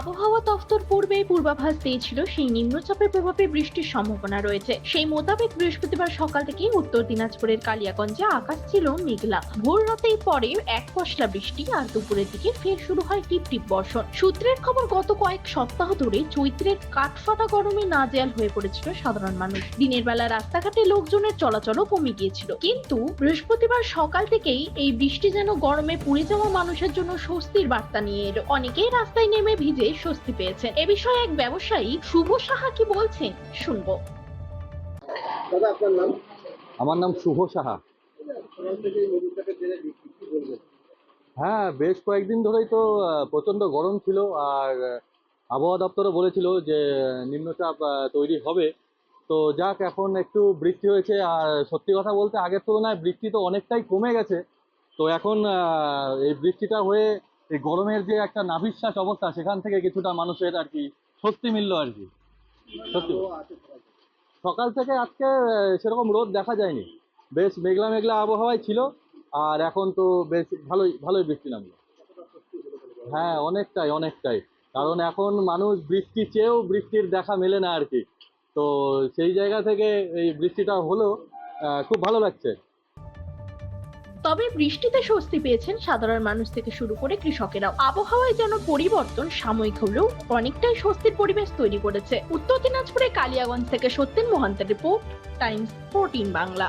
আবহাওয়া দফতর পূর্বেই পূর্বাভাস দিয়েছিল সেই নিম্নচাপের প্রভাবে বৃষ্টির সম্ভাবনা রয়েছে। সেই মোতাবেক বৃহস্পতিবার সকাল থেকে উত্তর দিনাজপুরের কালিয়াগঞ্জে আকাশ ছিল মেঘলা। ভোর রাতেই পরে এক পশলা বৃষ্টি আর দুপুরের দিকে ফের শুরু হয় টিপ টিপ বর্ষণ। সূত্রের খবর, গত কয়েক সপ্তাহ ধরে চৈত্রের কাঠফাটা গরমে নাজেয়াল হয়ে পড়েছিল সাধারণ মানুষ। দিনের বেলা রাস্তাঘাটে লোকজনের চলাচলও কমে গিয়েছিল। কিন্তু বৃহস্পতিবার সকাল থেকেই এই বৃষ্টি যেন গরমে পুড়ে যাওয়া মানুষের জন্য স্বস্তির বার্তা নিয়ে এলো। অনেকেই রাস্তায় নেমে ভিজে স্বস্তি পেয়েছেন এ বিষয়ে এক ব্যবসায়ী শুভ সাহা কি বলছেন? শুনব। দাদা আপনার নাম? আমার নাম শুভ সাহা। হ্যাঁ বেশ কয়েকদিন ধরেই তো প্রচণ্ড গরম ছিল আর আবহাওয়া দপ্তরও বলেছিল যে নিম্নচাপ তৈরি হবে। তো যাক এখন একটু বৃষ্টি হয়েছে আর সত্যি কথা বলতে আগের তুলনায় বৃষ্টি তো অনেকটাই কমে গেছে। তো এখন এই বৃষ্টিটা হয়ে এই গরমের যে একটা নাভিশ্বাস অবস্থা, সেখান থেকে কিছুটা মানুষের আর কি স্বস্তি মিললো আর কি। সত্যি। সকাল থেকে। আজকে সেরকম রোদ দেখা যায়নি। বেশ মেঘলা মেঘলা আবহাওয়াই ছিল, আর এখন তো বেশ ভালোই ভালোই বৃষ্টি নামলো। হ্যাঁ অনেকটাই অনেকটাই। কারণ এখন মানুষ বৃষ্টি চেয়েও বৃষ্টির দেখা মেলে না আর কি। তো সেই জায়গা থেকে এই বৃষ্টিটা হলো খুব ভালো লাগছে। তবে বৃষ্টিতে স্বস্তি পেয়েছেন সাধারণ মানুষ থেকে শুরু করে কৃষকেরাও। আবহাওয়ায় যেন পরিবর্তন সাময়িক হলেও অনেকটাই স্বস্তির পরিবেশ তৈরি করেছে। উত্তর দিনাজপুরে কালিয়াগঞ্জ থেকে সত্যেন মোহান্তের রিপোর্ট, টাইমস, ফোরটিন বাংলা।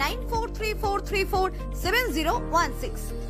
9434347016.